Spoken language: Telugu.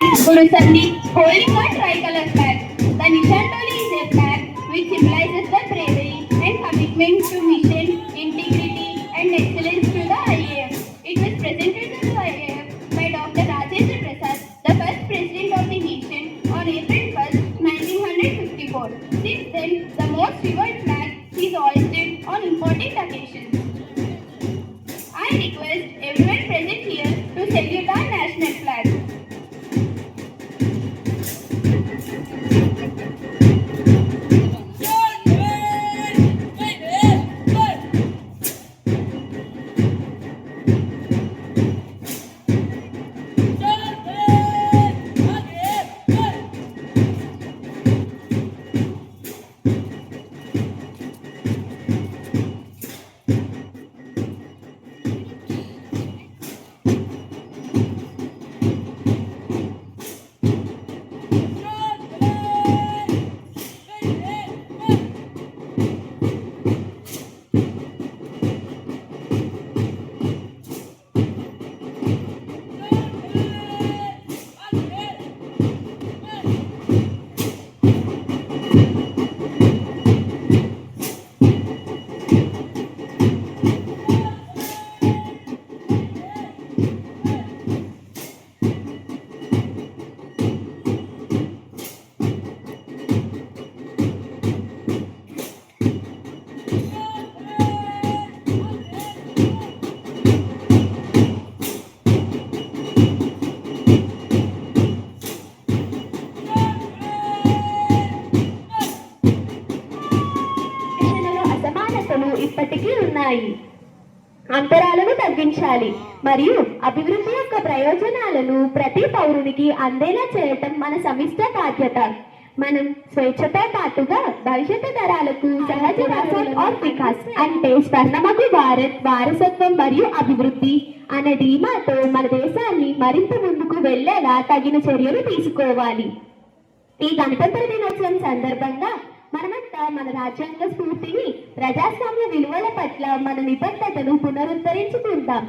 Kurusandi holding a tricolor flag. The Nishantoli is a flag which symbolizes the bravery and commitment to mission, integrity, and excellence to the IAF. It was presented to the IAF by Dr. Rajendra Prasad, the first president of the nation, on April 1st, 1954. Since then, the most revered flag is hoisted on important occasions. I request everyone present here to salute our ఇప్పటికీ ఉన్నాయి అంతరాలను తగ్గించాలి. మరియు అభివృద్ధి యొక్క ప్రయోజనాలను ప్రతి పౌరునికి అందేలా చేయటం మన సమిష్ట బాధ్యత. మనం స్వేచ్ఛతో పాటుగా భవిష్యత్తు తరాలకు సహజ వికాస్ ఆఫ్ వికాస్ అంటే స్వర్ణమగు భారత్ వారసత్వం మరియు అభివృద్ధి అనే ధీమాతో మన దేశాన్ని మరింత ముందుకు వెళ్ళేలా తగిన చర్యలు తీసుకోవాలి. ఈ గణతంత్ర దినోత్సవం సందర్భంగా మనమంతా మన రాజ్యాంగ స్ఫూర్తిని ప్రజాస్వామ్య విలువల పట్ల మన నిబద్ధతను పునరుద్ధరించుకుంటాం